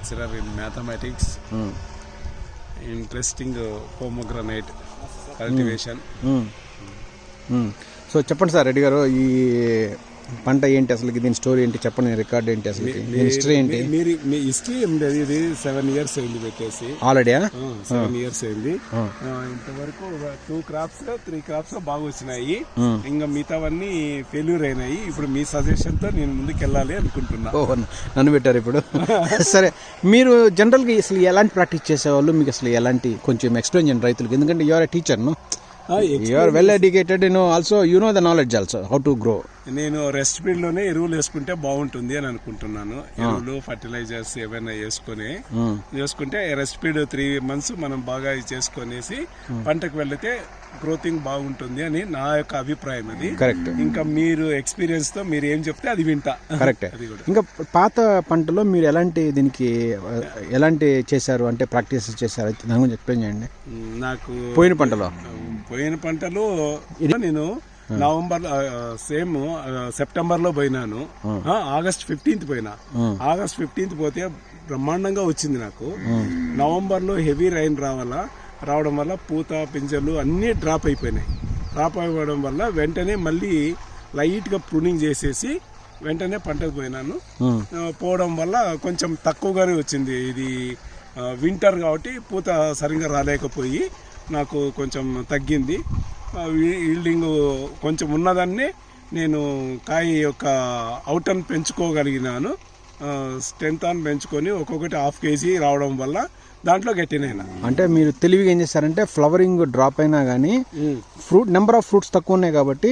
Lecturer in mathematics interesting pomegranate cultivation. So చెప్పండి sir Reddy గారు ఈ పంట ఏంటి అసలు దీని స్టోరీ ఏంటి? చెప్పండి రికార్డ్ ఏంటి అసలు హిస్టరీ ఏంటి? మీరు మీ హిస్టరీ ఏం లేదు ఇది సెవెన్ ఇయర్స్ అయింది పెట్టేసి. ఆల్రెడీ సెవెన్ ఇయర్స్ అయింది. ఇంతవరకు టూ క్రాప్స్ త్రీ క్రాప్స్ బాగా వచ్చినాయి. ఇంకా మిగతావన్నీ ఫెయిల్యూర్ అయినాయి. ఇప్పుడు మీ సజెషన్తో నేను ముందుకు వెళ్ళాలి అనుకుంటున్నా ఓ నన్ను పెట్టారు ఇప్పుడు. సరే మీరు జనరల్గా అసలు ఎలాంటి ప్రాక్టీస్ చేసేవాళ్ళు? మీకు అసలు ఎలాంటి కొంచెం ఎక్స్ప్లెయిన్ చేయండి రైతులకు. ఎందుకంటే you are a teacher no ah, X- you are well educated no also you know the knowledge also how to grow నేను రెస్ట్లోనే ఎరువులు వేసుకుంటే బాగుంటుంది అని అనుకుంటున్నాను. ఎరువులు ఫర్టిలైజర్స్ ఏమైనా వేసుకొని వేసుకుంటే రెస్ట్ ఫీల్డ్ త్రీ మంత్స్ మనం బాగా చేసుకొనేసి పంటకు వెళ్తే గ్రోతింగ్ బాగుంటుంది అని నా యొక్క అభిప్రాయం అది. కరెక్ట్ ఇంకా మీరు ఎక్స్పీరియన్స్తో మీరు ఏం చెప్తే అది వింటా. కరెక్ట్ అది కూడా. ఇంకా పాత పంటలో మీరు ఎలాంటి దీనికి ఎలాంటి చేశారు? అంటే ప్రాక్టీస్ చేశారు? దాని గురించి ఎక్స్ప్లెయిన్ చేయండి. ఉమ్, నాకు పోయిన పంటలో? పోయిన పంటలు నేను నవంబర్ సేమ్ సెప్టెంబర్లో పోయినాను. ఆగస్ట్ ఫిఫ్టీన్త్ పోయినా. ఆగస్ట్ ఫిఫ్టీన్త్ పోతే బ్రహ్మాండంగా వచ్చింది నాకు. నవంబర్లో హెవీ రైన్ రావాలా రావడం వల్ల పూత పింజలు అన్నీ డ్రాప్ అయిపోయినాయి. డ్రాప్ అయిపోవడం వల్ల వెంటనే మళ్ళీ లైట్గా ప్రూనింగ్ చేసేసి వెంటనే పంటకు పోయినాను. పోవడం వల్ల కొంచెం తక్కువగానే వచ్చింది. ఇది వింటర్ కాబట్టి పూత సరిగ్గా రాలేకపోయి నాకు కొంచెం తగ్గింది. ఈల్డింగ్ కొంచెం ఉన్నదాన్ని నేను కాయ యొక్క అవుటన్ పెంచుకోగలిగినాను. స్ట్రెంత్ ఆన్ పెంచుకొని ఒక్కొక్కటి హాఫ్ కేజీ రావడం వల్ల దాంట్లో గట్టినైనా. అంటే మీరు తెలివిగా ఏం చేశారంటే ఫ్లవరింగ్ డ్రాప్ అయినా కానీ ఫ్రూట్ నెంబర్ ఆఫ్ ఫ్రూట్స్ తక్కువ ఉన్నాయి కాబట్టి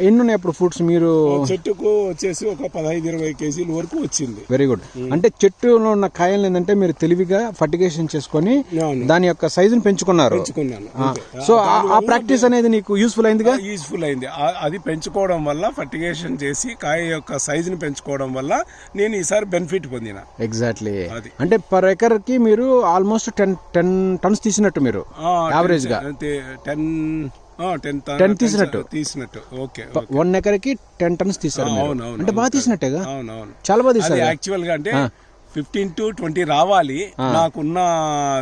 ఎన్ని ఉన్నాయి అప్పుడు ఫ్రూట్స్ మీరు చెట్టుకు వచ్చేసి ఒక పదహైదు ఇరవై కేజీల వరకు వచ్చింది. వెరీ గుడ్ అంటే చెట్టులో ఉన్న కాయలు ఏంటంటే మీరు తెలివిగా ఫర్టిగేషన్ చేసుకొని. దాని యొక్క సైజుని పెంచుకున్నారు. సో ఆ- ప్రాక్టీస్ అనేది నీకు యూస్ఫుల్ అయిందిగా? యూజ్ఫుల్ అయింది. అది పెంచుకోవడం వల్ల ఫర్టిగేషన్ చేసి కాయ యొక్క సైజుని పెంచుకోవడం వల్ల నేను ఈసారి బెనిఫిట్ పొందిన. ఎగ్జాక్ట్లీ. అంటే పర్ ఎకర్కి మీరు ఆల్మోస్ట్ టెన్ టెన్ టన్స్ తీసినట్టు మీరు యావరేజ్గా. టెన్ టెన్ 10 తీసినట్టు. తీసినట్టు. ఓకే వన్ ఎకర్కి టెన్ టన్స్ తీసారు అంటే బాగా తీసినట్టేగా? చాలా బాగా తీసారు యాక్చువల్గా అంటే ఫిఫ్టీన్ టు ట్వంటీ రావాలి. నాకున్న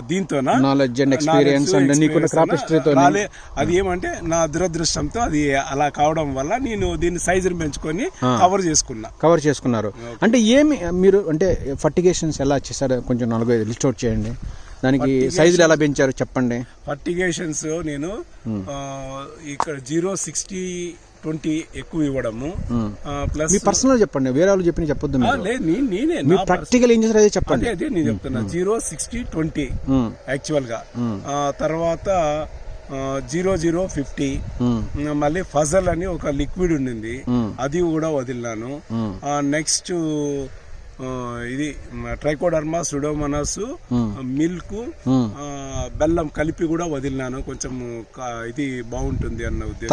దీంతోన? నాలెడ్జ్ అండ్ ఎక్స్పీరియన్స్ అండ్ నీకున్న క్రాప్ హిస్టరీతో రాలే. అది ఏమంటే నా దురదృష్టంతో అది అలా కావడం వల్ల నేను దీన్ని సైజుని పెంచుకొని కవర్ చేసుకున్నా. కవర్ చేసుకున్నారు. అంటే ఏమి మీరు అంటే ఫర్టిగేషన్స్ ఎలా చేశారు? కొంచెం నాలుగు ఐదు లిస్ట్ అవుట్ చేయండి. దానికి సైజులు ఎలా పెంచారు చెప్పండి. ఫర్టిగేషన్స్ నేను ఆ, ఇక్కడ జీరో సిక్స్టీ ట్వంటీ ఎక్కువ ఇవ్వడము. ప్లస్ మీ పర్సనల్ చెప్పండి వేరే వాళ్ళు చెప్పిన చెప్పొద్దు నేనే మీ ప్రాక్టికల్ ఏం చేశారు అదే చెప్పండి. అదే నేను చెప్తున్నా జీరో సిక్స్టీ ట్వంటీ. యాక్చువల్గా తర్వాత జీరో జీరో ఫిఫ్టీ. మళ్ళీ ఫజల్ అని ఒక లిక్విడ్ ఉండింది. అది కూడా వదిలినాను. నెక్స్ట్ ఇది ట్రైకోడర్మా సుడోమనస్ మిల్క్ బెల్లం కలిపి కూడా వదిలినాను. కొంచెం ఇది బాగుంటుంది అన్న ఉద్దేశం.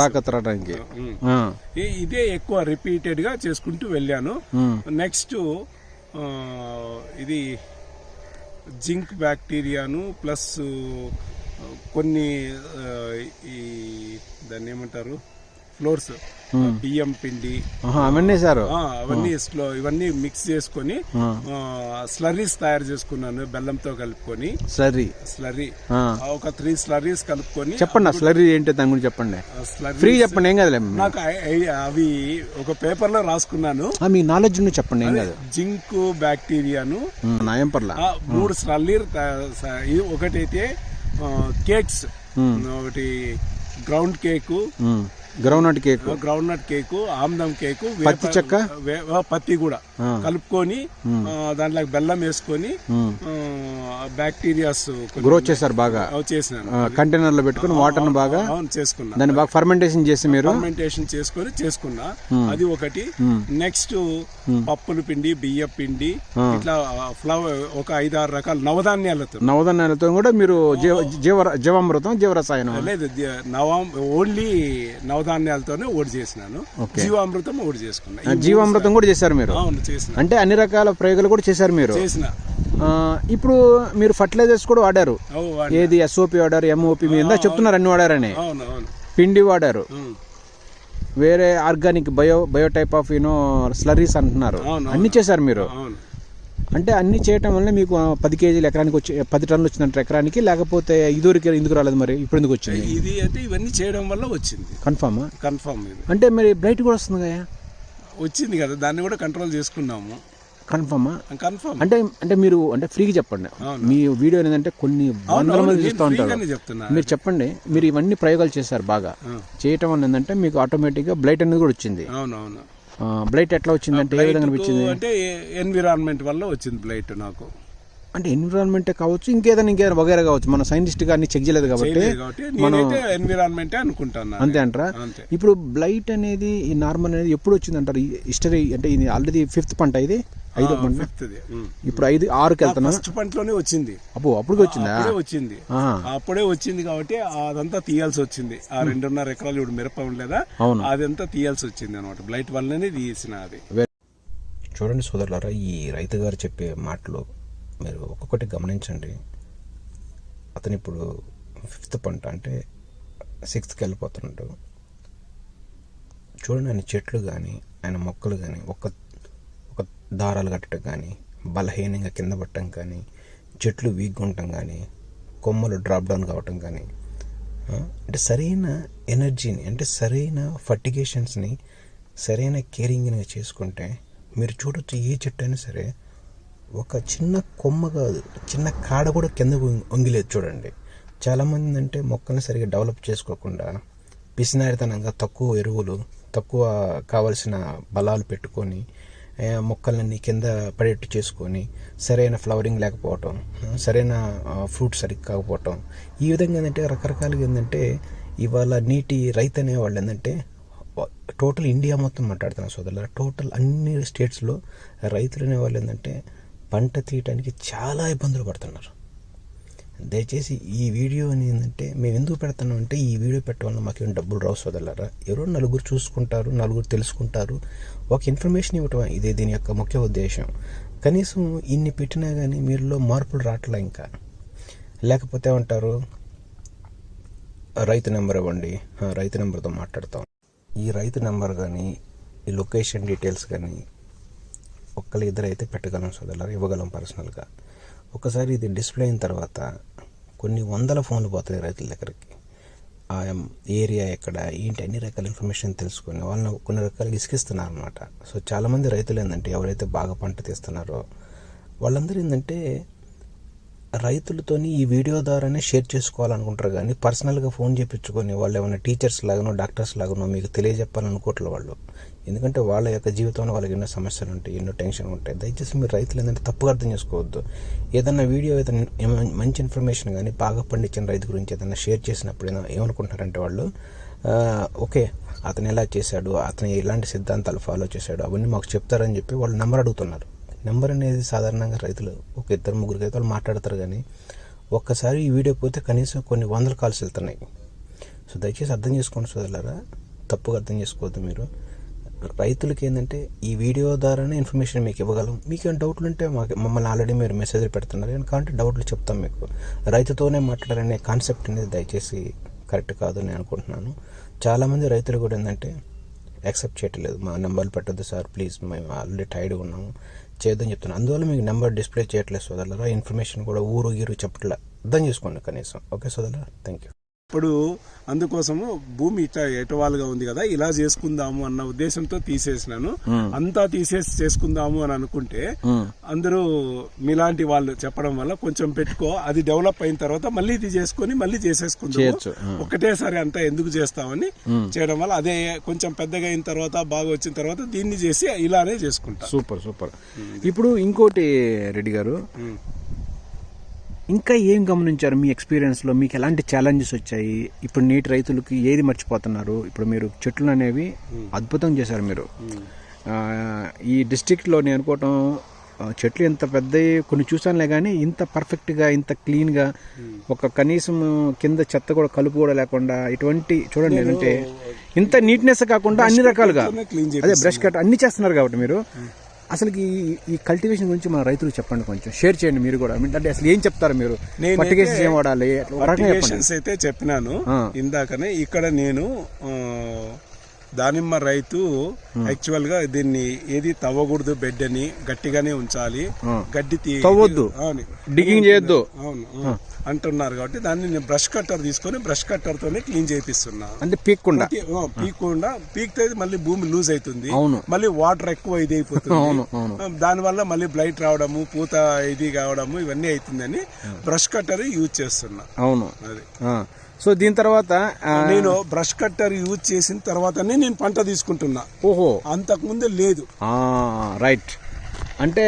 ఇదే ఎక్కువ రిపీటెడ్గా చేసుకుంటూ వెళ్ళాను. నెక్స్ట్ ఆ, ఇది జింక్ బ్యాక్టీరియాను ప్లస్ కొన్ని ఈ దాన్ని ఏమంటారు? ఫ్లోర్స్ బియ్యం పిండి అవన్నీ సార్. ఆ, అవన్నీ స్లో ఇవన్నీ మిక్స్ చేసుకొని స్లరీస్ తయారు చేసుకున్నాను బెల్లంతో కలుపుకొని. స్లరీ ఆ. ఒక త్రీ స్లరీస్ కలుపుకొని చెప్పండి స్లరీ ఏంటి దాని గురించి చెప్పండి. స్లరీ ఫ్రీ చెప్పండి ఏం కదలే. నాకు అవి ఒక పేపర్లో రాసుకున్నాను. ఆ, మీ నాలెడ్జ్ నుంచి చెప్పండి ఏం కాదు. జింక్ బ్యాక్టీరియాను ఉమ్, నా ఏం పర్లా మూడు ఇది ఒకటైతే కేక్స్ ఒకటి ground cake groundnut cake groundnut cake ఆమ్దం cake పత్తి చెక్క? పత్తి కూడా. కలుపుకొని దాంట్లో బెల్లం వేసుకొని. బ్యాక్టీరియాస్ గ్రో చేశారు బాగా. చేసినాను. కంటైనర్లో పెట్టుకుని వాటర్ బాగా చేసుకున్నా. దాన్ని బాగా ఫర్మెంటేషన్ చేసి మీరు? ఫర్మెంటేషన్ చేసుకొని చేసుకున్నా. అది ఒకటి. నెక్స్ట్ పప్పుల పిండి బియ్య పిండి ఇట్లా ఫ్లవర్ ఒక ఐదారు రకాల నవధాన్యాలతో. నవధాన్యాలతో కూడా మీరు జీవ జీవ జీవామృతం జీవరసాయనం. లేదు నవం ఓన్లీ నవధాన్యాలతోనే ఓడి చేసినాను. జీవామృతం ఓడి చేసుకున్నా. ఈ జీవామృతం కూడా చేశారు మీరు? అవును చేసిన. అంటే అన్ని రకాల ప్రయోగాలు కూడా చేశారు మీరు? చేసిన. ఇప్పుడు మీరు ఫర్టిలైజర్స్ కూడా వాడారు? ఏది ఎస్ఓపి వాడారు ఎంఓపి మీరు ఇందా చెప్తున్నారు అన్ని వాడారని. పిండి వాడారు. వేరే organic bio bio type of you know slurries అంటున్నారు. అన్ని చేశారు మీరు? అంటే అన్ని చేయటం వల్ల మీకు పది కేజీలు ఎకరానికి వచ్చి పది టన్నులు వచ్చిందంట ఎకరానికి లేకపోతే ఇదివరకు ఎందుకు రాలేదు మరి? ఇప్పుడు ఎందుకు వచ్చింది? ఇది అంటే ఇవన్నీ చేయడం వల్ల వచ్చింది. కన్ఫామా? కన్ఫర్మ్ ఇది. అంటే మరి బ్రైట్ కూడా వస్తుంది కదా? వచ్చింది కదా దాన్ని కూడా కంట్రోల్ చేసుకున్నాము. కన్ఫామా? కన్ఫర్మ్ అంటే అంటే మీరు అంటే ఫ్రీగా చెప్పండి. మీ వీడియో ఏంటంటే కొన్ని వందల మంది చూస్తూ ఉంటారు. మీరు చెప్పండి మీరు ఇవన్నీ ప్రయోగాలు చేశారు బాగా. చేయటం వల్ల ఏంటంటే మీకు ఆటోమేటిక్గా బ్లైట్ అనేది కూడా వచ్చింది. అవునవును బ్లైట్ ఎట్లా వచ్చిందంటే ఏ విధంగా అనిపించింది? అంటే ఎన్విరాన్మెంట్ వల్ల వచ్చింది బ్లైట్ నాకు. అంటే ఎన్విరాన్మెంటే కావచ్చు ఇంకేదైనా ఇంకేదైనా వగేరా కావచ్చు. మన సైంటిస్ట్గా అన్ని చెక్ చేయలేదు కాబట్టి నేనైతే ఎన్విరాన్మెంటే అనుకుంటాను అంతే అంటారా? ఇప్పుడు బ్లైట్ అనేది ఈ నార్మల్ అనేది ఎప్పుడు వచ్చింది అంటారు హిస్టరీ అంటే ఇది ఆల్రెడీ ఫిఫ్త్ పంట ఇది? ఐదో పంట ఇప్పుడు ఐదు ఆరుకి వెళ్తున్నా? ఫస్ట్ పంటలోనే వచ్చింది. అప్పు అప్పుడు వచ్చిందా? అప్పుడే వచ్చింది. ఆహా. అప్పుడే వచ్చింది కాబట్టి అదంతా తీయాల్సి వచ్చింది. ఆ రెండున్నర ఎకరాలు ఇప్పుడు మిరప ఉండలేదా? అవును. అదంతా తీయాల్సి వచ్చింది అనమాట బ్లైట్ వల్లనే తీసిన అది. చూడండి సోదరులారా ఈ రైతు గారు చెప్పే మాటలు మీరు ఒక్కొక్కటి గమనించండి. అతను ఇప్పుడు ఫిఫ్త్ పంట అంటే సిక్స్త్కి వెళ్ళిపోతున్నాడు. చూడండి ఆయన చెట్లు కానీ ఆయన మొక్కలు కానీ ఒక ఒక దారాలు కట్టడం కానీ బలహీనంగా కింద పట్టడం కానీ చెట్లు వీక్గా ఉండటం కానీ కొమ్మలు డ్రాప్ డౌన్ కావటం కానీ అంటే సరైన ఎనర్జీని అంటే సరైన ఫర్టిగేషన్స్ని సరైన కేరింగ్ని చేసుకుంటే మీరు చూడొచ్చు ఏ చెట్టు అయినా సరే ఒక చిన్న కొమ్మ కాదు చిన్న కాడ కూడా కింద వంగిలేదు చూడండి. చాలామంది అంటే మొక్కల్ని సరిగా డెవలప్ చేసుకోకుండా పిసినారితనంగా తక్కువ ఎరువులు తక్కువ కావలసిన బలాలు పెట్టుకొని మొక్కలన్నీ కింద పడేట్టు చేసుకొని సరైన ఫ్లవరింగ్ లేకపోవటం సరైన ఫ్రూట్ సరిగ్గా కాకపోవటం ఈ విధంగా ఏంటంటే రకరకాలుగా ఏంటంటే ఇవాళ నీటి రైతు అనేవాళ్ళు ఏంటంటే టోటల్ ఇండియా మొత్తం మాట్లాడుతున్నారు సోదరులు టోటల్ అన్ని స్టేట్స్లో రైతులు అనేవాళ్ళు ఏంటంటే పంట తీయటానికి చాలా ఇబ్బందులు పడుతున్నారు. దయచేసి ఈ వీడియోని ఏంటంటే మేము ఎందుకు పెడతాం అంటే ఈ వీడియో పెట్టడం మాకు మాకేం డబ్బులు రావు సోదరులారా. ఎవరో నలుగురు చూసుకుంటారు నలుగురు తెలుసుకుంటారు. ఒక ఇన్ఫర్మేషన్ ఇవ్వటం ఇదే దీని యొక్క ముఖ్య ఉద్దేశం. కనీసం ఇన్ని పెట్టినా కానీ మీరులో మార్పులు రావట్లే ఇంకా. లేకపోతే ఉంటారు రైతు నెంబర్ ఇవ్వండి. రైతు నెంబర్తో మాట్లాడతాం. ఈ రైతు నెంబర్ కానీ ఈ లొకేషన్ డీటెయిల్స్ కానీ ఒక్కరు ఇద్దరు అయితే పెట్టగలం సోదరులారా. ఇవ్వగలం పర్సనల్గా ఒకసారి ఇది డిస్ప్లే అయిన తర్వాత కొన్ని వందల ఫోన్లు పోతాయి రైతుల దగ్గరికి. ఆ ఏరియా ఎక్కడ ఏంటి అన్ని రకాల ఇన్ఫర్మేషన్ తెలుసుకొని వాళ్ళని కొన్ని రకాలుగా ఇసుకిస్తున్నారు అనమాట సో చాలామంది రైతులు ఏంటంటే ఎవరైతే బాగా పంట తీస్తున్నారో వాళ్ళందరూ ఏంటంటే రైతులతోని ఈ వీడియో ద్వారానే షేర్ చేసుకోవాలనుకుంటారు కానీ పర్సనల్గా ఫోన్ చేయించుకొని వాళ్ళు ఏమైనా టీచర్స్ లాగానో డాక్టర్స్ లాగానో మీకు తెలియజెప్పాలనుకోవట్లేదు వాళ్ళు. ఎందుకంటే వాళ్ళ యొక్క జీవితంలో వాళ్ళకి ఎన్నో సమస్యలు ఉంటాయి ఎన్నో టెన్షన్ ఉంటాయి. దయచేసి మీరు రైతులు ఏంటంటే తప్పుగా అర్థం చేసుకోవద్దు. ఏదన్నా వీడియో ఏదైనా మంచి ఇన్ఫర్మేషన్ కానీ బాగా పండించిన రైతు గురించి ఏదైనా షేర్ చేసినప్పుడు ఏదో- ఏమనుకుంటున్నారంటే వాళ్ళు ఓకే అతను ఎలా చేశాడు అతను ఎలాంటి సిద్ధాంతాలు ఫాలో చేశాడు అవన్నీ మాకు చెప్తారని చెప్పి వాళ్ళు నెంబర్ అడుగుతున్నారు. నెంబర్ అనేది సాధారణంగా రైతులు ఒక ఇద్దరు ముగ్గురు రైతులు మాట్లాడతారు కానీ ఒక్కసారి ఈ వీడియో పోతే కనీసం కొన్ని వందల కాల్స్ వెళ్తున్నాయి. సో దయచేసి అర్థం చేసుకోండి సోదరులారా. తప్పుగా అర్థం చేసుకోవద్దు మీరు. రైతులకి ఏంటంటే ఈ వీడియో ద్వారానే ఇన్ఫర్మేషన్ మీకు ఇవ్వగలం. మీకు ఏమైనా డౌట్లు ఉంటే మాకు మమ్మల్ని ఆల్రెడీ మీరు మెసేజ్ పెడుతున్నారు. ఎందుకంటే డౌట్లు చెప్తాం మీకు. రైతుతోనే మాట్లాడాలనే కాన్సెప్ట్ అనేది దయచేసి కరెక్ట్ కాదు నేను అనుకుంటున్నాను. చాలామంది రైతులు కూడా ఏంటంటే యాక్సెప్ట్ చేయట్లేదు. మా నెంబర్లు పెట్టద్దు సార్ ప్లీజ్ మేము ఆల్రెడీ టైర్డ్గా ఉన్నాము. చేద్దని చెప్తున్నాను అందువల్ల మీకు నెంబర్ డిస్ప్లే చేయట్లేదు సోదరులరా. ఇన్ఫర్మేషన్ కూడా ఊరు గీరు చెప్పట్లే. అర్థం చేసుకోండి కనీసం. ఓకే సోదరులరా? థ్యాంక్ యూ ఇప్పుడు అందుకోసము భూమి ఇట్లా ఎటవాలుగా ఉంది కదా ఇలా చేసుకుందాము అన్న ఉద్దేశంతో తీసేసినాను. అంతా తీసేసి చేసుకుందాము అని అనుకుంటే అందరూ మీలాంటి వాళ్ళు చెప్పడం వల్ల కొంచెం పెట్టుకో అది డెవలప్ అయిన తర్వాత మళ్ళీ ఇది చేసుకొని మళ్ళీ చేసేసుకుందాము. చేయొచ్చు. ఒకటేసారి అంతా ఎందుకు చేస్తామని చేయడం వల్ల అదే కొంచెం పెద్దగా అయిన తర్వాత బాగా వచ్చిన తర్వాత దీన్ని చేసి ఇలానే చేసుకుంటా. Super super. ఇప్పుడు ఇంకోటి రెడ్డి గారు ఇంకా ఏం గమనించారు మీ ఎక్స్పీరియన్స్లో? మీకు ఎలాంటి ఛాలెంజెస్ వచ్చాయి? ఇప్పుడు నేటి రైతులకి ఏది మర్చిపోతున్నారు? ఇప్పుడు మీరు చెట్లు అనేవి అద్భుతం చేశారు మీరు. ఈ డిస్టిక్లో నేను అనుకోవటం చెట్లు ఇంత పెద్దవి కొన్ని చూసానులే కానీ ఇంత పర్ఫెక్ట్గా ఇంత క్లీన్గా ఒక కనీసం కింద చెత్త కూడా కలుపు కూడా లేకుండా ఇటువంటి చూడండి అంటే ఇంత నీట్నెస్ కాకుండా అన్ని రకాలుగా అదే బ్రష్ కట్ అన్ని చేస్తున్నారు కాబట్టి మీరు. అసలు ఈ ఈ కల్టివేషన్ గురించి మన రైతులకు చెప్పండి కొంచెం. షేర్ చేయండి మీరు కూడా. అంటే అసలు ఏం చెప్తారు మీరు? ఫర్టిగేషన్స్ ఏం వాడాలి? అయితే చెప్పినాను. ఇందాకనే ఇక్కడ నేను దానిమ్మ రైతు యాక్చువల్గా దీన్ని ఏది తవ్వకూడదు బెడ్ అని గట్టిగానే ఉంచాలి. గడ్డి తవ్వొద్దు. డిగ్గింగ్ చేయొద్దు. అవును. అంటున్నారు కాబట్టి దాన్ని నేను బ్రష్ కట్టర్ తీసుకొని బ్రష్ కట్టర్ తోనే క్లీన్ చేపిస్తున్నా. అంటే పీక్కుండా? పీక్కుండా. పీక్తే మళ్ళీ భూమి లూజ్ అవుతుంది. మళ్ళీ వాటర్ ఎక్కువ ఇది అయిపోతుంది. దానివల్ల మళ్ళీ బ్లైట్ రావడము పూత ఇది కావడము ఇవన్నీ అవుతుందని బ్రష్ కట్టర్ యూజ్ చేస్తున్నా. అవును. అది. సో దీని తర్వాత నేను బ్రష్ కట్టర్ యూజ్ చేసిన తర్వాతనే నేను పంట తీసుకుంటున్నా. ఓహో. అంతకు ముందే లేదు. రైట్. అంటే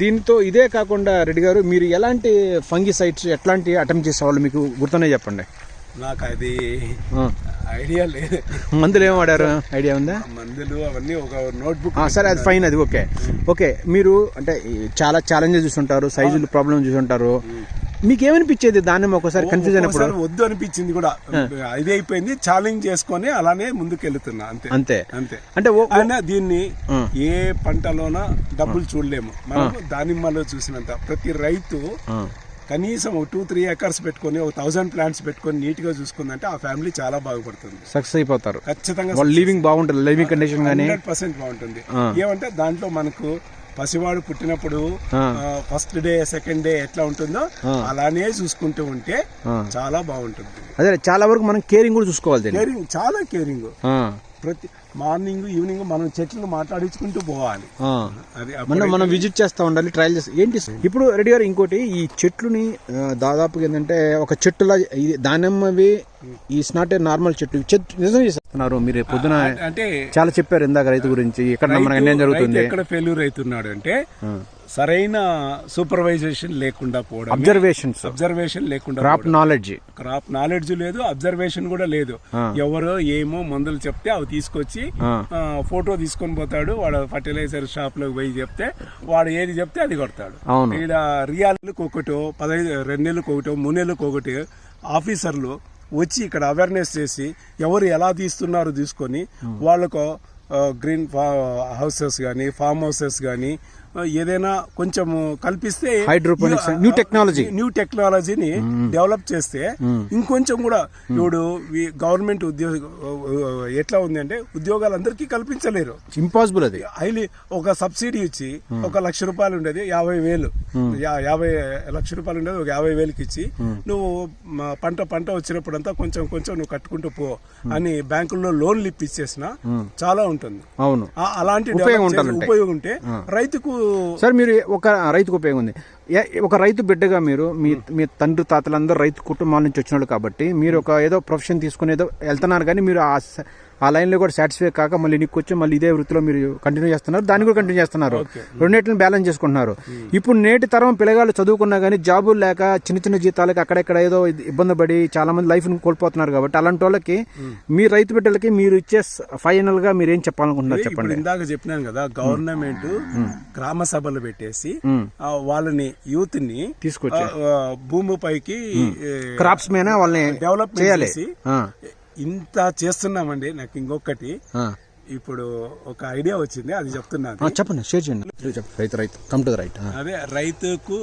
దీంతో ఇదే కాకుండా రెడ్డి గారు మీరు ఎలాంటి ఫంగిసైడ్స్ ఎట్లాంటి అటెంప్ట్ చేసేవాళ్ళు మీకు? గుర్తున్నాయి చెప్పండి. నాకు అది. ఐడియా లేదు. మందులు ఏం వాడారు? ఐడియా ఉందా? మందులు అవన్నీ ఒక నోట్బుక్ సరే అది ఫైన్ అది ఓకే. ఓకే మీరు అంటే చాలా ఛాలెంజెస్ చూసుంటారు సైజులు ప్రాబ్లమ్ చూసుంటారు. మీకు ఏమనిపించేది దాన్ని ఒకసారి కన్ఫ్యూజ్ అయినప్పుడు? వద్దు అనిపించింది కూడా. ఇది అయిపోయింది ఛాలెంజ్ చేసుకొని అలానే ముందుకు వెళ్తున్నా అంతే. అంతే. అంతే. అంటే అయినా దీన్ని ఏ పంటలోన డబ్బులు చూడలేము. మనం దానిమ్మలో చూసినంత ప్రతి రైతు కనీసం ఒక టూ త్రీ ఎకర్స్ పెట్టుకొని ఒక థౌసండ్ ప్లాంట్స్ పెట్టుకొని నీట్గా చూసుకుందంటే ఆ ఫ్యామిలీ చాలా బాగుపడుతుంది. సక్సెస్ అయిపోతారు. ఖచ్చితంగా లివింగ్ బాగుంటుంది లివింగ్ కండిషన్ హండ్రెడ్ పర్సెంట్ బాగుంటుంది. ఏమంటే దాంట్లో మనకు పసివాడు పుట్టినప్పుడు. ఫస్ట్ డే సెకండ్ డే ఎట్లా ఉంటుందో అలానే చూసుకుంటూ ఉంటే చాలా బాగుంటుంది. అదే చాలా వరకు మనం కేరింగ్ కూడా చూసుకోవాలి కేరింగ్ చాలా కేరింగ్ ప్రతి మార్నింగ్ ఈవినింగ్ మనం చెట్లు మాట్లాడించుకుంటూ పోవాలి. అది మనం మనం విజిట్ చేస్తూ ఉండాలి ట్రయల్ చేస్తాం. ఏంటి ఇప్పుడు రెడ్డి గారు ఇంకోటి ఈ చెట్లుని దాదాపుగా ఏంటంటే ఒక చెట్టులా ఇది దానిమ్మవి ఈ నాట్ ఏ నార్మల్ చెట్టు. చెట్టు నిజం చేస్తున్నారు మీరు పొద్దున అంటే చాలా చెప్పారు ఇందాక రైతు గురించి ఇక్కడ రైతు జరుగుతుంది. ఎక్కడ ఫెయిల్యూర్ అవుతున్నాడు అంటే సరైన సూపర్వైజేషన్ లేకుండా పోవడం అబ్జర్వేషన్స్ అబ్జర్వేషన్ లేకుండా క్రాప్ నాలెడ్జ్ క్రాప్ నాలెడ్జ్ లేదు అబ్జర్వేషన్ కూడా లేదు. ఎవరో ఏమో మందులు చెప్తే అవి తీసుకొచ్చి ఫోటో తీసుకొని పోతాడు వాడు ఫర్టిలైజర్ షాప్లోకి పోయి చెప్తే వాడు ఏది చెప్తే అది కొడతాడు. ఈడ రియాలకు ఒకటో పదహైదు రెండు నెలలకు ఒకటో మూడు నెలలకు ఒకటి ఆఫీసర్లు వచ్చి ఇక్కడ అవేర్నెస్ చేసి ఎవరు ఎలా తీస్తున్నారో తీసుకొని వాళ్ళకు గ్రీన్ హౌసెస్ కానీ ఫామ్ హౌసెస్ కానీ ఏదైనా కొంచెం కల్పిస్తే ఈ- new technology. న్యూ టెక్నాలజీని డెవలప్ చేస్తే ఇంకొంచెం కూడా ఇప్పుడు గవర్నమెంట్ ఉద్యోగ ఎట్లా ఉంది అంటే ఉద్యోగాలు అందరికీ కల్పించలేరు. ఇంపాసిబుల్ అది. హైలీ ఒక సబ్సిడీ ఇచ్చి ఒక లక్ష రూపాయలు ఉండేది యాభై వేలు. యాభై లక్ష రూపాయలు ఉండేది ఒక యాభై వేలకి ఇచ్చి నువ్వు పంట పంట వచ్చినప్పుడంతా కొంచెం కొంచెం నువ్వు కట్టుకుంటూ పో అని బ్యాంకుల్లో లోన్లు ఇప్పించేసిన చాలా ఉంటుంది. అవును. అలాంటి. ఉపయోగం ఉంటే రైతుకు సార్ మీరు ఒక రైతుకు ఉపయోగం ఉంది. ఒక రైతు బిడ్డగా మీరు మీ మీ తండ్రి తాతలందరూ రైతు కుటుంబాల నుంచి వచ్చినాడు కాబట్టి మీరు ఒక ఏదో ప్రొఫెషన్ తీసుకుని ఏదో వెళ్తున్నారు కానీ మీరు ఆ ఆ లైన్లో కూడా సాటిస్ఫై కాక మళ్ళీ నీకు వచ్చి మళ్ళీ ఇదే వృత్తిలో మీరు కంటిన్యూ చేస్తున్నారు. దాన్ని కూడా కంటిన్యూ చేస్తున్నారు. రెండింటిని బ్యాలెన్స్ చేసుకుంటున్నారు. ఇప్పుడు నేటి తరం పిల్లగాళ్ళు చదువుకున్నా కానీ జాబులు లేక చిన్న చిన్న జీతాలకి అక్కడెక్కడ ఏదో ఇబ్బంది పడి చాలా మంది లైఫ్ కోల్పోతున్నారు కాబట్టి అలాంటి వాళ్ళకి మీ రైతు బిడ్డలకి మీరు ఇచ్చే ఫైనల్గా మీరు ఏం చెప్పాలనుకుంటున్నారు చెప్పండి. ఇందాక చెప్పినాను కదా గవర్నమెంట్ గ్రామ సభలు పెట్టేసి వాళ్ళని యూత్ని తీసుకొచ్చి భూమిపైకి క్రాప్స్ మీద వాళ్ళని డెవలప్మెంట్ చేయాలి. ఇంత చేస్తున్నామండి నాకు ఇంకొకటి. ఇప్పుడు ఒక ఐడియా వచ్చింది అది చెప్తున్నాను చెప్పండి షేర్ చేయండి. రైతు రైతు కమ్ టు రైట్ అదే రైతుకు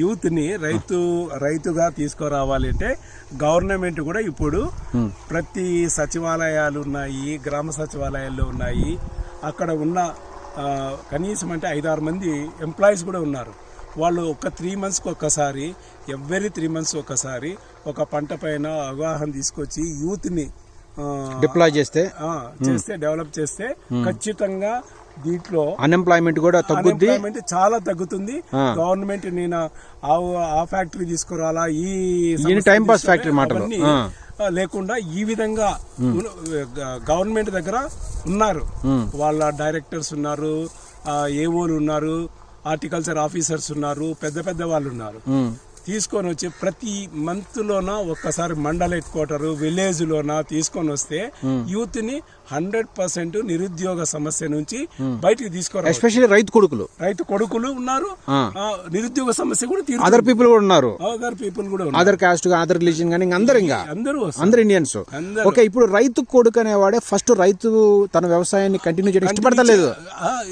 యూత్ని రైతు రైతుగా తీసుకురావాలి అంటే గవర్నమెంట్ కూడా ఇప్పుడు ప్రతి సచివాలయాలు ఉన్నాయి గ్రామ సచివాలయాల్లో ఉన్నాయి. అక్కడ ఉన్న కనీసం అంటే ఐదారు మంది ఎంప్లాయీస్ కూడా ఉన్నారు. వాళ్ళు ఒక త్రీ మంత్స్కి ఒక్కసారి ఎవ్రీ త్రీ మంత్స్ ఒక్కసారి ఒక పంట పైన అవగాహన తీసుకొచ్చి యూత్ని డిప్లాయ్ చేస్తే? చేస్తే డెవలప్ చేస్తే ఖచ్చితంగా దీంట్లో అన్ఎంప్లాయ్మెంట్ కూడా తగ్గుద్ది? అన్ఎంప్లాయ్మెంట్ చాలా తగ్గుతుంది. గవర్నమెంట్ నేను ఆ ఫ్యాక్టరీ తీసుకురాలా ఈ టైం పాస్ ఫ్యాక్టరీ మాటలు. ఆ, లేకుండా ఈ విధంగా గవర్నమెంట్ దగ్గర ఉన్నారు. వాళ్ళ డైరెక్టర్స్ ఉన్నారు ఏఓలు ఉన్నారు. హార్టికల్చర్ ఆఫీసర్స్ ఉన్నారు పెద్ద పెద్ద వాళ్ళు ఉన్నారు తీసుకొని వచ్చి ప్రతి మంత్ లోన ఒక్కసారి మండల హెడ్ క్వార్టర్ విలేజ్ లోన తీసుకొని వస్తే యూత్ని హండ్రెడ్ పర్సెంట్ నిరుద్యోగ సమస్య నుంచి బయటికి తీసుకురా ఎస్పెషల్లీ రైతు కొడుకులు. రైతు కొడుకులు ఉన్నారు. నిరుద్యోగ సమస్య కూడా అదర్ పీపుల్ కూడా ఉన్నారు. అదర్ పీపుల్ కూడా అదర్ కాస్ట్ అదర్ రిలీజన్ కానీ అందరు ఇంకా. అందరూ. అందరు ఇండియన్స్. ఓకే ఇప్పుడు రైతు కొడుకు అనేవాడే ఫస్ట్ రైతు తన వ్యవసాయాన్ని కంటిన్యూ చేయడం ఇష్టపడతలేదు.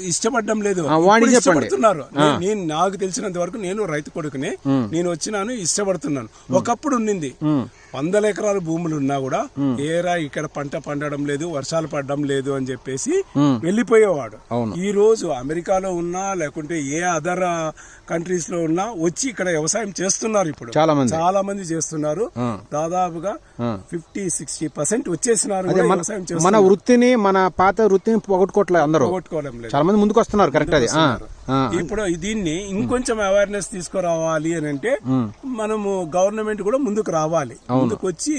ఇష్టపడడం లేదు. వాడిని చెప్పండి. నేను- నాకు తెలిసినంత వరకు నేను రైతు కొడుకునే నేను వచ్చినాను ఇష్టపడుతున్నాను. ఒకప్పుడు ఉండింది. వందల ఎకరాల భూములు ఉన్నా కూడా ఏరా ఇక్కడ పంట పండడం లేదు వర్షాలు పడడం లేదు అని చెప్పేసి వెళ్ళిపోయేవాడు. ఈ రోజు అమెరికాలో ఉన్నా లేకుంటే ఏ అదర్ కంట్రీస్లో ఉన్నా వచ్చి ఇక్కడ వ్యవసాయం చేస్తున్నారు ఇప్పుడు. చాలా మంది. చాలా మంది చేస్తున్నారు. దాదాపుగా ఫిఫ్టీ సిక్స్టీ పర్సెంట్ వచ్చేసినారు మన వృత్తిని మన పాత వృత్తిని పోగొట్టుకోవట్లేదు అందరూ. పోగొట్టుకోవడం చాలా మంది ముందుకు వస్తున్నారు కరెక్ట్ అది. ఇప్పుడు దీన్ని ఇంకొంచెం అవేర్నెస్ తీసుకురావాలి అని అంటే మనము గవర్నమెంట్ కూడా ముందుకు రావాలి. ముందుకు వచ్చి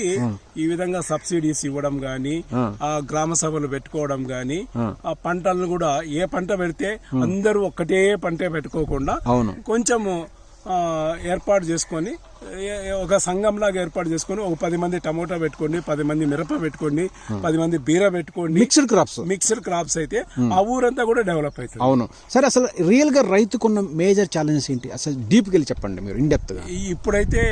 ఈ విధంగా సబ్సిడీస్ ఇవ్వడం గాని ఆ. గ్రామ సభలు పెట్టుకోవడం గాని ఆ. పంటలను కూడా ఏ పంట పెడితే అందరూ ఒక్కటే పంటే పెట్టుకోకుండా కొంచెము ఏర్పాటు చేసుకొని ఒక సంఘం లాగా ఏర్పాటు చేసుకొని ఒక పది మంది టమోటా పెట్టుకోండి పది మంది మిరప పెట్టుకోండి పది మంది బీర పెట్టుకోండి. మిక్స్డ్ క్రాప్స్ మిక్స్డ్ క్రాప్స్ అయితే ఆ ఊరంతా కూడా డెవలప్ అవుతుంది. అవును. సరే అసలు రియల్గా రైతుకున్న మేజర్ ఛాలెంజెస్ ఏంటి? అసలు డీప్ వెళ్ళి చెప్పండి మీరు ఇన్ డెప్త్గా ఇప్పుడైతే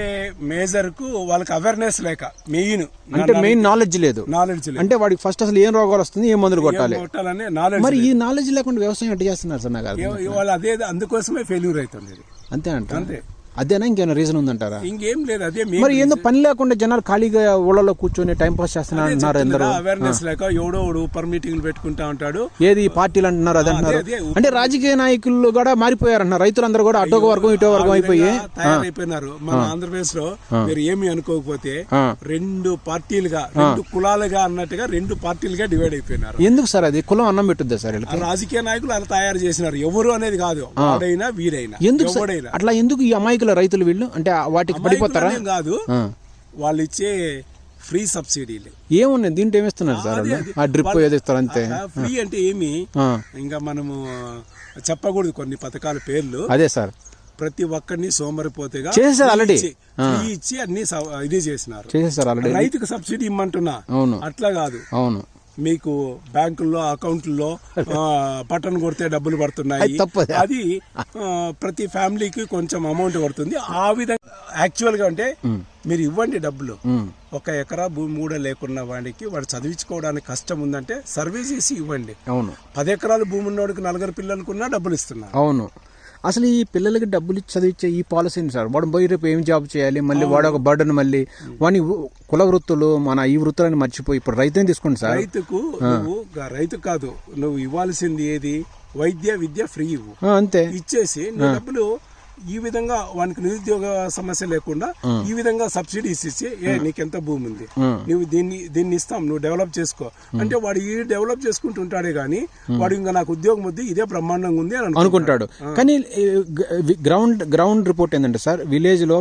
మేజర్కు వాళ్ళకి అవేర్నెస్ లేక మెయిన్ అంటే మెయిన్ నాలెడ్జ్ లేదు. నాలెడ్జ్ లేదు. అంటే వాడికి ఫస్ట్ అసలు ఏం రోగాలు వస్తుంది ఏం మందులు కొట్టాలి? కొట్టాలనే నాలెడ్జ్ మరి ఈ నాలెడ్జ్ లేకుండా వ్యవసాయం ఎట్లా చేస్తున్నారు సార్ నాకు. వాళ్ళు అదే అందుకోసమే ఫెయిల్యూర్ అవుతుంది. అంతే అంట అంతే. అదేనా ఇంకేమైనా రీజన్ ఉందంటారా? ఇంకేం లేదు అదే మరి ఏందో పని లేకుండా జనాలు ఖాళీగా ఊళ్ళలో కూర్చొని టైం పాస్ చేస్తున్నారు అంటున్నారు అందరూ అవేర్నెస్ లేక ఎవడో ఒకడు ఉపర్ మీటింగ్లు పెట్టుకుంటా ఉంటాడు. ఏది పార్టీలు అంటున్నారు అది అంటున్నారు. అంటే రాజకీయ నాయకులు కూడా మారిపోయారంటున్నారు. రైతులందరూ కూడా అటో వర్గం ఇటో వర్గం అయిపోయి. తయారైపోయినారు. మన ఆంధ్రప్రదేశ్లో మీరు ఏమి అనుకోకపోతే. రెండు పార్టీలుగా రెండు కులాలుగా అన్నట్టుగా రెండు పార్టీలుగా డివైడ్ అయిపోయినారు. ఎందుకు సార్ అది? కులం అన్నం పెట్టుద్దా సార్ రాజకీయ నాయకులు అలా తయారు చేసినారు. ఎవరు అనేది కాదు. వాడైనా వీరైనా ఎందుకు అట్లా ఎందుకు ఈ అమాయకుల రైతులు వీళ్ళు? అంటే వాటికి పడిపోతారా? కాదు. వాళ్ళు ఇచ్చే ఫ్రీ సబ్సిడీలు. ఏమున్నాయి దీంట్లో ఏమిస్తున్నారు సార్ ఆ డ్రిప్ ఏదో ఇస్తారు అంతే? ఫ్రీ అంటే ఏమి. ఇంకా మనము చెప్పకూడదు కొన్ని పథకాల పేర్లు. అదే సార్. ప్రతి ఒక్కరిని సోమరిపోతేగా free already. ఇచ్చి- అన్ని ఇది చేసినారు. ఆల్రెడీ. రైతుకు సబ్సిడీ ఇమ్మంటున్నా. అవును. అట్లా కాదు. అవును. మీకు బ్యాంకుల్లో అకౌంట్లో బటన్ కొడితే డబ్బులు పడుతున్నాయి. అది ప్రతి ఫ్యామిలీకి కొంచెం అమౌంట్ పడుతుంది. ఆ విధంగా యాక్చువల్గా అంటే మీరు ఇవ్వండి డబ్బులు. ఒక ఎకరా భూమి కూడా లేకున్న వాడికి వాడు చదివించుకోవడానికి కష్టం ఉందంటే సర్వే చేసి ఇవ్వండి. అవును. పది ఎకరాల భూమి ఉన్నోడికి నలుగురు పిల్లలకున్నా డబ్బులు ఇస్తున్నారు అవును. అసలు ఈ పిల్లలకి డబ్బులు ఇచ్చి చదివించే ఈ పాలసీని సార్? వాడు పోయి రేపు ఏం జాబ్ చేయాలి? మళ్ళీ వాడు ఒక బర్డన్ మళ్ళీ. వాని కుల వృత్తులు మన ఈ వృత్తులని మర్చిపోయి ఇప్పుడు రైతుని తీసుకోండి సార్. రైతుకు నువ్వు రైతు కాదు. నువ్వు ఇవ్వాల్సింది ఏది? వైద్య విద్య ఫ్రీ ఇవ్వు. అంతే. ఇచ్చేసి డబ్బులు ఈ విధంగా వానికి నిరుద్యోగ సమస్య లేకుండా ఈ విధంగా సబ్సిడీస్ ఇచ్చి ఏ నీకెంత భూమి ఉంది? నువ్వు దీన్ని దీన్ని ఇస్తాం నువ్వు డెవలప్ చేసుకో. అంటే వాడు ఈ డెవలప్ చేసుకుంటుంటాడే గానీ వాడు ఇంకా నాకు ఉద్యోగం వద్దు ఇదే బ్రహ్మాండంగా ఉంది అని అనుకుంటాడు. కానీ గ్రౌండ్ గ్రౌండ్ రిపోర్ట్ ఏంటంటే సార్ విలేజ్లో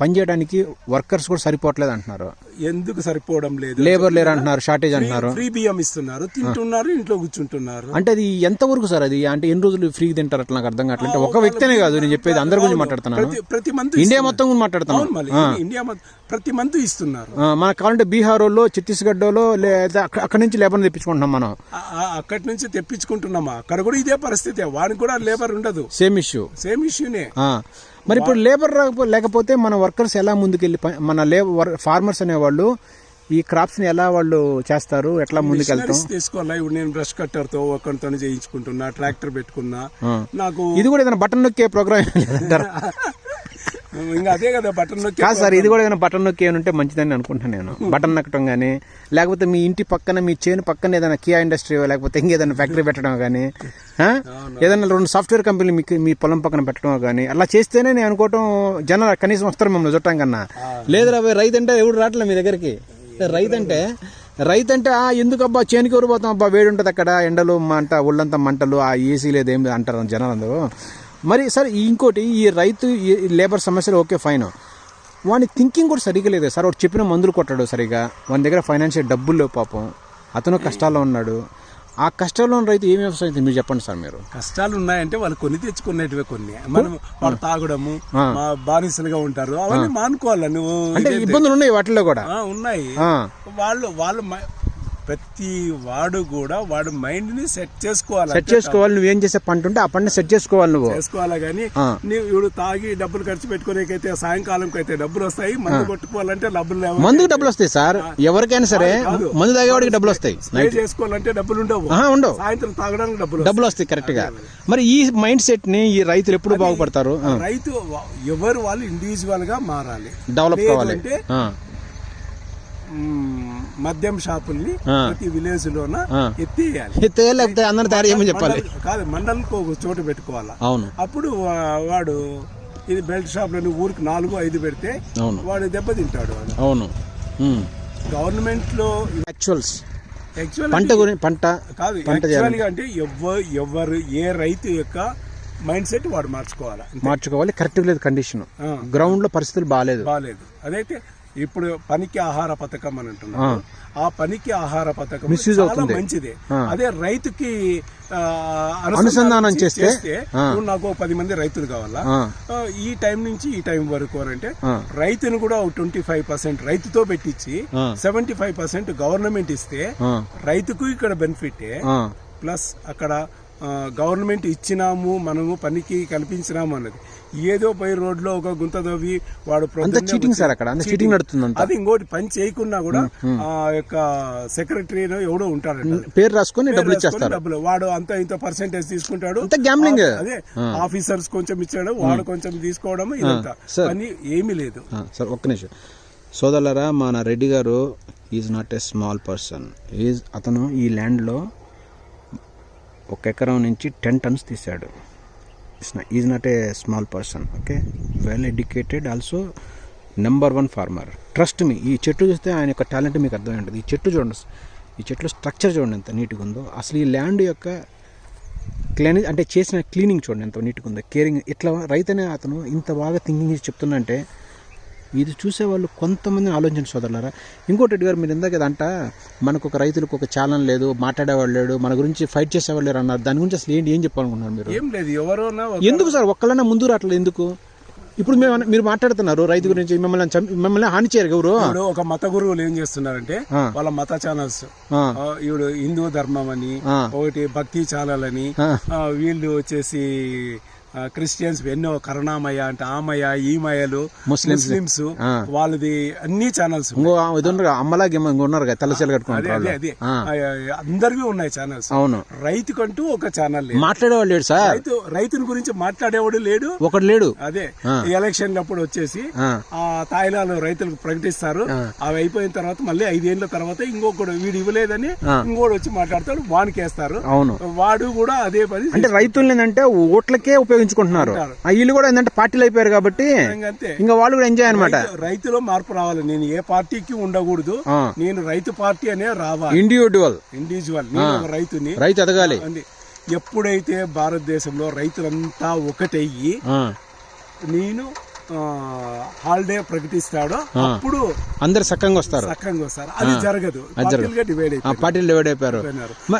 పనిచేయడానికి వర్కర్స్ కూడా సరిపోవట్లేదు అంటున్నారు. ఎందుకు సరిపోవడం లేదు? లేబర్ లేరు అంటున్నారు షార్టేజ్ అంటున్నారు. ఫ్రీ బియ్యం ఇస్తున్నారు తింటున్నారు ఇంట్లో కూర్చుంటున్నారు. అంటే అది ఎంత వరకు సార్ అది? అంటే ఎన్ని రోజులు ఫ్రీ తింటారు అట్లా నాకు అర్థం కావట్లేదు. ఒక వ్యక్తినే కాదు నేను చెప్పేది అందరి గురించి మాట్లాడుతున్నాను. ప్రతి మంత్ ఇండియా మొత్తం గురించి మాట్లాడుతున్నాను. ఇండియా ప్రతి మంత్ ఇస్తున్నారు. మనకు కావాలంటే బీహార్ వాళ్ళు ఛత్తీస్గఢ్ వాళ్ళు లేదా అక్క- అక్కడి నుంచి లేబర్ తెప్పించుకుంటున్నాం మనం. అక్కడి నుంచి తెప్పించుకుంటున్నామా? అక్కడ కూడా ఇదే పరిస్థితి. వానికి కూడా లేబర్ ఉండదు. సేమ్ ఇష్యూ సేమ్ ఇష్యూనే మరి ఇప్పుడు లేబర్ రాకపో- లేకపోతే మన వర్కర్స్ ఎలా ముందుకెళ్ళి మన లేబర్ ఫార్మర్స్ అనేవాళ్ళు ఈ క్రాప్స్ని ఎలా వాళ్ళు చేస్తారు? ఎట్లా ముందుకెళ్తాం? తీసుకోవాలా? ఇప్పుడు నేను బ్రష్ కట్టర్తో ఒకరితో చేయించుకుంటున్నా ట్రాక్టర్ పెట్టుకున్నా. నాకు ఇది కూడా ఏదైనా బటన్ నొక్కే ప్రోగ్రామ్ ఇంకా అదే కదా బటన్ నొక్కి కాదు సార్ ఇది కూడా ఏదైనా బటన్ నొక్కి ఉంటే మంచిదని అనుకుంటాను నేను. బటన్ నొక్కడం కానీ లేకపోతే మీ ఇంటి పక్కన మీ చేను పక్కన ఏదైనా కియా ఇండస్ట్రీ లేకపోతే ఇంకేదైనా ఫ్యాక్టరీ పెట్టడం కానీ? ఏదైనా రెండు సాఫ్ట్వేర్ కంపెనీలు మీకు మీ పొలం పక్కన పెట్టడం కానీ అలా చేస్తేనే నేను అనుకోవటం జనాలు కనీసం వస్తారు మమ్మల్ని చుట్టాం కన్నా. లేదురా భయ్, రైతు అంటే ఎవడు రావట్లే మీ దగ్గరికి? రైతు అంటే రైతు అంటే ఎందుకబ్బా ఎందుకు అబ్బా చేనికి ఎవరు పోతాం అబ్బా? వేడి ఉంటుంది అక్కడ ఎండలు మంట ఒళ్ళంతా మంటలు ఆ ఏసీ లేదు ఏం లేదు అంటారు జనాలందరూ. మరి సార్ ఇంకోటి ఈ రైతు ఈ లేబర్ సమస్యలు ఓకే ఫైన్. వాని థింకింగ్ కూడా సరిగ్గా లేదు. సార్ వాడు చెప్పిన మందులు కొట్టాడు సరిగా వాని దగ్గర ఫైనాన్షియల్ డబ్బులు లేవు పాపం. అతను కష్టాల్లో ఉన్నాడు. ఆ కష్టాల్లో ఉన్న రైతు ఏమి వ్యవసాయం చేస్తుంది? మీరు చెప్పండి సార్ మీరు. కష్టాలు ఉన్నాయంటే వాళ్ళు కొని తెచ్చుకునేటివే కొన్ని. మనం వాళ్ళు తాగడము బానిసలుగా ఉంటారు. అవన్నీ మానుకోవాలి నువ్వు? అంటే ఇబ్బందులు ఉన్నాయి వాటిల్లో కూడా? ఉన్నాయి. వాళ్ళు వాళ్ళు ప్రతి వాడు కూడా వాడు మైండ్ని సెట్ చేసుకోవాలి సెట్ చేసుకోవాలి. నువ్వేం చేసే పంట ఉంటే ఆ పంట సెట్ చేసుకోవాలి నువ్వు. చేసుకోవాలా గానీ ఆ. నీవు ఇప్పుడు తాగి డబ్బులు ఖర్చు పెట్టుకునేకైతే సాయంకాలంకి అయితే డబ్బులు వస్తాయి మందు కొట్టుకోవాలంటే డబ్బులు లేవు. మందుకు డబ్బులు వస్తాయి సార్ ఎవరికైనా సరే మందు తాగేవాడికి డబ్బులు వస్తాయి చేసుకోవాలంటే డబ్బులు ఉండవు. ఉండవు. సాయంత్రం తాగడానికి డబ్బులు డబ్బులు వస్తాయి కరెక్ట్గా. మరి ఈ మైండ్ సెట్ని ఈ రైతులు ఎప్పుడు బాగుపడతారు? రైతు ఎవరు వాళ్ళు ఇండివిజువల్గా మారాలి. డెవలప్ కావాలి. అంటే మద్యం షాపుల్ని. ప్రతి విలేజ్ లోన. ఎత్తేయాలి. ఎత్తే లేకపోతే అందరిని తయారు చేయమని చెప్పాలి. మండల్- కాదు మండలకు ఒక చోటు పెట్టుకోవాలా? అవును. అప్పుడు వా- వాడు ఇది బెల్ట్ షాప్లని ఊరికి నాలుగు ఐదు పెడితే అవును. వాడు దెబ్బతింటాడు వాడు. అవును. గవర్నమెంట్లో యాక్చువల్స్ యాక్చువల్ పంట గురించి పంట కాదు పంట యాక్చువల్గా అంటే ఎవ్వరు ఎవరు ఏ రైతు యొక్క మైండ్ సెట్ వాడు మార్చుకోవాలి మార్చుకోవాలి కరెక్ట్ లేదు కండిషన్ ఆ. గ్రౌండ్లో పరిస్థితులు బాగాలేదు బాగాలేదు అదైతే ఇప్పుడు పనికి ఆహార పథకం అని అంటున్నారు ఆ పనికి ఆహార పథకం చాలా. మంచిదే. అదే రైతుకి అనుసంధానం చేస్తే, నాకు పది మంది రైతులు కావాలా ఈ టైం నుంచి ఈ టైం వరకు అంటే. రైతును కూడా ట్వంటీ ఫైవ్ పర్సెంట్ రైతుతో పెట్టించి. సెవెంటీ ఫైవ్ పర్సెంట్ గవర్నమెంట్ ఇస్తే. రైతుకు ఇక్కడ బెనిఫిటే. ప్లస్ అక్కడ గవర్నమెంట్ ఇచ్చినాము మనము పనికి కల్పించినాము అన్నది ఏదో పై రోడ్లో ఒక గుంత తవ్వి వాడు చీటింగ్ సార్ అక్కడ? చీటింగ్ నడుతుంది అది ఇంకోటి పని చేయకున్నా కూడా ఆ యొక్క సెక్రటరీ ఎవడో ఉంటాడంట పేరు రాసుకొని డబ్బులు ఇచ్చేస్తారు డబ్బులు. వాడు అంత ఇంత పర్సెంటేజ్ తీసుకుంటాడు. ఆ- అదే ఆఫీసర్స్ కొంచెం ఇచ్చాడు వాడు కొంచెం తీసుకోవడం ఇదంతా. పని ఏమీ లేదు. సార్ ఒక్క నిమిషం. సోదరులారా మన Reddy garu is not a small person. Is అతను ఈ ల్యాండ్లో ఒక ఎకరం నుంచి టెన్ టన్స్ తీశాడు. Is not a small person okay well educated also number one farmer trust me ఈ చెట్టు చూస్తే ఆయన యొక్క టాలెంట్ మీకు అర్థమై ఉంటుంది ఈ చెట్టు చూడండి ఈ చెట్లు స్ట్రక్చర్ చూడండి ఎంత నీట్గా ఉందో. అసలు ఈ ల్యాండ్ యొక్క క్లీని అంటే చేసిన క్లీనింగ్ చూడండి ఎంత నీట్గా ఉందో. కేరింగ్ ఇట్లా రైతనే అతను ఇంత బాగా థింకింగ్ చేసి చెప్తుందంటే ఇది చూసేవాళ్ళు కొంతమంది ఆలోచన సోదరులారా. ఇంకోటి రెడ్డి గారు మీరు ఇందాక అంట మనకు ఒక రైతులకు ఒక ఛానల్ లేదు మాట్లాడేవాళ్ళు లేడు మన గురించి ఫైట్ చేసేవాళ్ళు లేరు అన్నారు. దాని గురించి అసలు ఏంటి ఏం చెప్పాలనుకున్నారు మీరు? ఏం లేదు ఎవరోనా ఒక- ఎందుకు సార్ ఒక్కళ్ళన్నా ముందు రావట్లేదు ఎందుకు? ఇప్పుడు మేము మీరు మాట్లాడుతున్నారు రైతు గురించి మిమ్మల్ని మిమ్మల్ని హాని చేయరు ఎవరు? ఇప్పుడు ఒక మత గురువులు ఏం చేస్తున్నారంటే. వాళ్ళ మత ఛానల్స్. ఇప్పుడు హిందూ ధర్మం అని. ఒకటి భక్తి ఛానల్ అని వీళ్ళు వచ్చేసి క్రిస్టియన్స్ ఎన్నో కరుణామయ అంటే ఆమయ ఈమయలు ముస్లిమ్స్. వాళ్ళది అన్ని ఛానల్స్ అమ్మలాగా ఉన్నారు కదా తెల్లచీలు అదే అందరివి ఉన్నాయి ఛానల్స్ అవును. రైతుకంటూ ఒక ఛానల్ లేదు. మాట్లాడేవాళ్ళు లేడు సార్. రైతు రైతుని గురించి మాట్లాడేవాడు లేడు. ఒకడు లేడు. అదే ఎలక్షన్ అప్పుడు వచ్చేసి ఆ, తాయిలాలు రైతులకు ప్రకటిస్తారు. అవి అయిపోయిన తర్వాత మళ్ళీ ఐదేళ్ళ తర్వాత ఇంకొకడు వీడు ఇవ్వలేదని. ఇంకోటి వచ్చి మాట్లాడతాడు వానికేస్తారు. అవును. వాడు కూడా అదే పని అంటే రైతులు ఏంటంటే ఓట్లకే ఉపయోగించుకుంటున్నారు ఆ వీళ్ళు కూడా ఏంటంటే పార్టీలు అయిపోయారు కాబట్టి ఇంకా వాళ్ళు కూడా ఎంజాయ్ అనమాట రైతు- రైతులో మార్పు రావాలి. నేను ఏ పార్టీకి ఉండకూడదు. నేను రైతు పార్టీ అనే రావాలి. ఇండివిజువల్ ఇండివిజువల్ రైతుని. రైతు ఎదగాలి. ఎప్పుడైతే భారతదేశంలో రైతులంతా ఒకటయ్యి నేను హాలిడే ప్రకటిస్తాడో. అప్పుడు అందరు సక్కంగా వస్తారు. సక్కంగా వస్తారు. అది జరగదు. పార్టీలుగా డివైడ్ ఆ పార్టీలు డివైడ్ అయిపోయారు.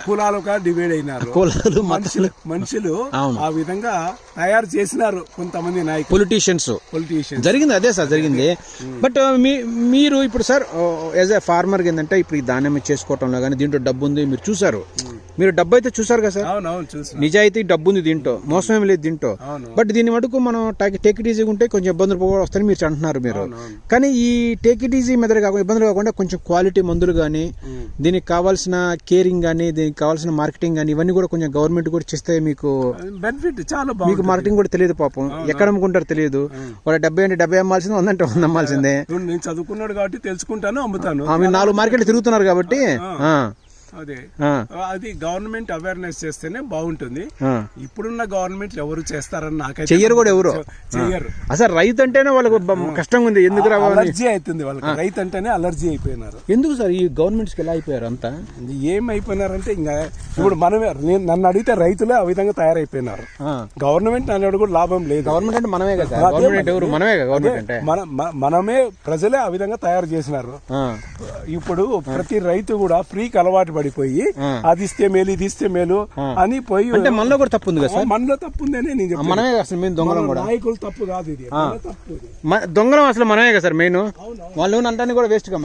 కులాలుగా డివైడ్ అయినారు. కులాలు మనుషులు మనుషులు. ఆ విధంగా తయారు చేసినారు కొంతమంది నాయకులు. పొలిటీషియన్స్ పొలిటీషియన్స్ జరిగింది అదే సార్ జరిగింది. బట్ మీ మీరు ఇప్పుడు సార్ యాజ్ ఎ ఫార్మర్ ఏంటంటే ఇప్పుడు ఈ ధాన్యం చేసుకోవటంలో కానీ దీంట్లో డబ్బు ఉంది మీరు చూసారు మీరు డబ్బు అయితే చూసారు కదా సార్? అవునవును నిజాయితీ డబ్బు ఉంది దీంట్లో మోసం ఏం లేదు దీంట్లో. అవును. బట్ దీని మటుకు మనం టేక్ ఇట్ ఈజీగా ఉంటే కొంచెం ఇబ్బందులు కూడా వస్తాయని మీరు అంటున్నారు మీరు. అవునవును. కానీ ఈ టేక్ ఇట్ ఈజీ మెథడ్ కాకుండా ఇబ్బందులు కాకుండా కొంచెం క్వాలిటీ మందులు కానీ దీనికి కావాల్సిన కేరింగ్ కానీ దీనికి కావాల్సిన మార్కెటింగ్ కానీ ఇవన్నీ కూడా కొంచెం గవర్నమెంట్ కూడా చేస్తే మీకు బెనిఫిట్ చాలా మీకు బాగుంది మార్కెటింగ్ కూడా తెలియదు పాపం. ఎక్కడ అమ్ముకుంటారో తెలియదు. వాళ్ళ డెబ్బై అంటే డెబ్బై అమ్మాల్సిందే వంద అంటే వంద అమ్మాల్సిందే. నేను చదువుకున్నాడు కాబట్టి తెలుసుకుంటాను అమ్ముతాను. ఆ, మీరు నాలుగు మార్కెట్లు తిరుగుతున్నారు కాబట్టి ఆ, అదే. అది గవర్నమెంట్ అవేర్నెస్ చేస్తేనే బాగుంటుంది. ఇప్పుడున్న గవర్నమెంట్ ఎవరు చేస్తారని నాకైతే చెయ్యరు కూడా ఎవరు? చెయ్యరు. అసలు రైతు అంటేనే వాళ్ళకు కష్టంగా ఉంది. ఎందుకు అలర్జీ అవుతుంది వాళ్ళకి. రైతు అంటేనే అలర్జీ అయిపోయినారు. ఎందుకు సార్ ఈ గవర్నమెంట్స్కి ఎలా అయిపోయారు అంతా? ఏమైపోయినారంటే ఇంకా ఇప్పుడు మనమే నేను నన్ను అడిగితే రైతులే ఆ విధంగా తయారైపోయినారు. గవర్నమెంట్ అనేది కూడా లాభం లేదు. గవర్నమెంట్ అంటే మనమే కదా గవర్నమెంట్ ఎవరు? మనమే కదా గవర్నమెంట్ అంటే? మన మనమే ప్రజలే ఆ విధంగా తయారు చేసినారు. ఇప్పుడు ప్రతి రైతు కూడా ఫ్రీకి అలవాటు పడిపోయి. అది ఇస్తే మేలు ఇది ఇస్తే మేలు అని పోయి అంటే మనలో కూడా తప్పు ఉంది కదా సార్? మనలో తప్పు ఉందనే నేను చెప్తాను మనమే అసలు మెయిన్ దొంగలం కూడా. నాయకులు తప్పు కాదు ఇది. తప్పు దొంగలం అసలు మనమే కదా సార్ మెయిన్ వాళ్ళు అంటాన్ని కూడా వేస్ట్